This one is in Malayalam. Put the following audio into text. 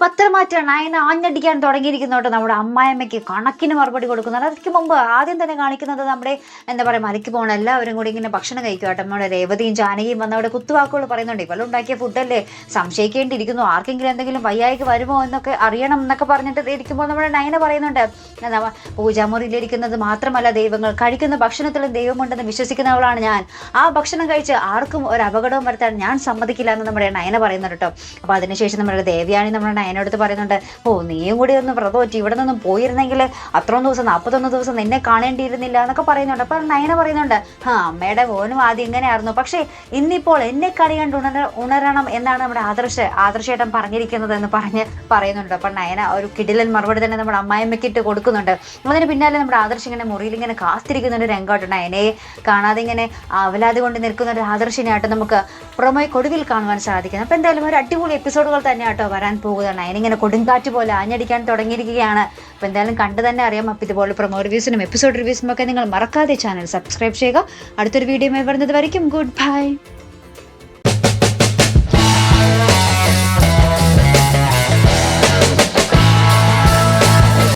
പത്രമാറ്റ നയന ആഞ്ഞടിക്കാൻ തുടങ്ങിയിരിക്കുന്നോട്ട് നമ്മുടെ അമ്മായിമ്മയ്ക്ക് കണക്കിന് മറുപടി കൊടുക്കുന്നുണ്ട്. അതിക്ക് മുമ്പ് ആദ്യം തന്നെ കാണിക്കുന്നത് നമ്മുടെ എന്താ പറയുക മലയ്ക്ക് പോകണം എല്ലാവരും കൂടി ഇങ്ങനെ ഭക്ഷണം കഴിക്കും കേട്ടോ നമ്മുടെ രേവതിയും ജാനകിയും വന്ന് അവിടെ കുത്തുവാക്കുകൾ പറയുന്നുണ്ട്. ഇവളും ഉണ്ടാക്കിയ ഫുഡല്ലേ സംശയിക്കേണ്ടിയിരിക്കുന്നു. ആർക്കെങ്കിലും എന്തെങ്കിലും വയ്യായിക്ക് വരുമോ എന്നൊക്കെ അറിയണം എന്നൊക്കെ പറഞ്ഞിട്ട് ഇരിക്കുമ്പോൾ നമ്മുടെ നയന പറയുന്നുണ്ട്. പൂജാമുറിയിലിരിക്കുന്നത് മാത്രമല്ല ദൈവങ്ങൾ. കഴിക്കുന്ന ഭക്ഷണത്തിലും ദൈവമുണ്ടെന്ന് വിശ്വസിക്കുന്നവളാണ് ഞാൻ. ആ ഭക്ഷണം കഴിച്ച് ആർക്കും ഒരു അപകടവും വരുത്താൻ ഞാൻ സമ്മതിക്കില്ല എന്ന് നമ്മുടെ നയന പറയുന്നുണ്ട് കേട്ടോ. അപ്പോൾ അതിനുശേഷം നമ്മുടെ ദേവിയാണി നമ്മുടെ നയനടുത്ത് പറയുന്നുണ്ട് ഓ നീയും കൂടി ഒന്ന് വ്രതമൊറ്റി ഇവിടെ നിന്നും പോയിരുന്നെങ്കിൽ അത്രയും ദിവസം നാൽപ്പത്തൊന്ന് ദിവസം നിന്നെ കാണേണ്ടിയിരുന്നില്ല എന്നൊക്കെ പറയുന്നുണ്ട്. അപ്പം നയന പറയുന്നുണ്ട് ആ അമ്മയുടെ മോനും ആദ്യം ഇങ്ങനെയായിരുന്നു. പക്ഷേ ഇന്നിപ്പോൾ എന്നെ കളി കണ്ട് ഉണര ഉണരണം എന്നാണ് നമ്മുടെ ആദർശ ആദർശേട്ടൻ പറഞ്ഞിരിക്കുന്നത് എന്ന് പറഞ്ഞ് പറയുന്നുണ്ട്. അപ്പം നയന ഒരു കിടിലൻ മറുപടി തന്നെ നമ്മുടെ അമ്മായിമ്മക്കിട്ട് കൊടുക്കുന്നുണ്ട്. അതിന് പിന്നാലെ നമ്മുടെ ആദർശ് ഇങ്ങനെ മുറിയിൽ ഇങ്ങനെ കാത്തിരിക്കുന്നുണ്ട് രംഗോട്ട്. നയനയെ കാണാതെ ഇങ്ങനെ അവലാതി കൊണ്ട് നിൽക്കുന്ന ഒരു ആദർശിനെയായിട്ട് നമുക്ക് പുറമെ കൊടുവിൽ കാണുവാൻ സാധിക്കുന്നത് അപ്പം എന്തായാലും ഒരു അടിപൊളി എപ്പിസോഡുകൾ തന്നെയാട്ടോ വരാൻ പോകുകയാണ് നയനിങ്ങനെ കൊടുങ്കാറ്റ് പോലെ ആഞ്ഞടിക്കാൻ തുടങ്ങിയിരിക്കുകയാണ്. അപ്പോൾ എന്തായാലും കണ്ടു തന്നെ അറിയാം. അപ്പോൾ ഇതുപോലെ പ്രൊമോ റിവ്യൂസിനും എപ്പിസോഡ് റിവ്യൂസിനും ഒക്കെ നിങ്ങൾ മറക്കാതെ ചാനൽ സബ്സ്ക്രൈബ് ചെയ്യുക. അടുത്തൊരു വീഡിയോ വരുന്നത് വരയ്ക്കും. Good bye